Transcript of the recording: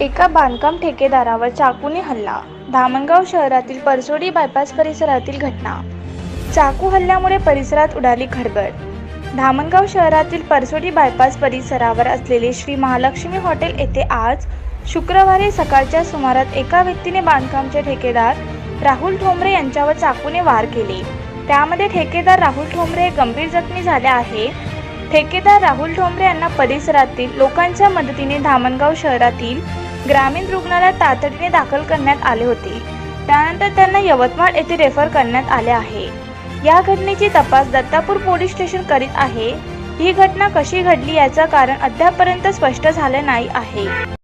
एका बांधकाम ठेकेदारावर चाकूने हल्ला. धामणगाव शहरातील परसोडी बायपास परिसरातील घटना. चाकू हल्ल्यामुळे परिसरात उडाली खडबड धामणगाव शहरातील परसोडी बायपास परिसरावर असलेले श्री महालक्ष्मी हॉटेल येथे आज शुक्रवारी सकाळच्या सुमारात एका व्यक्तीने बांधकामचे ठेकेदार राहुल ठोंबरे यांच्यावर चाकूने वार केले. त्यामध्ये ठेकेदार राहुल ठोंबरे हे गंभीर जखमी झाले आहे. ठेकेदार राहुल ठोंबरे यांना परिसरातील लोकांच्या मदतीने धामणगाव शहरातील ग्रामीण रुग्णालयात तातडीने दाखल करण्यात आले होते. त्यानंतर त्यांना यवतमाळ येथे रेफर करण्यात आले आहे. या घटनेची तपास दत्तापूर पोलीस स्टेशन करीत आहे. ही घटना कशी घडली याचं कारण अद्यापपर्यंत स्पष्ट झालं नाही आहे.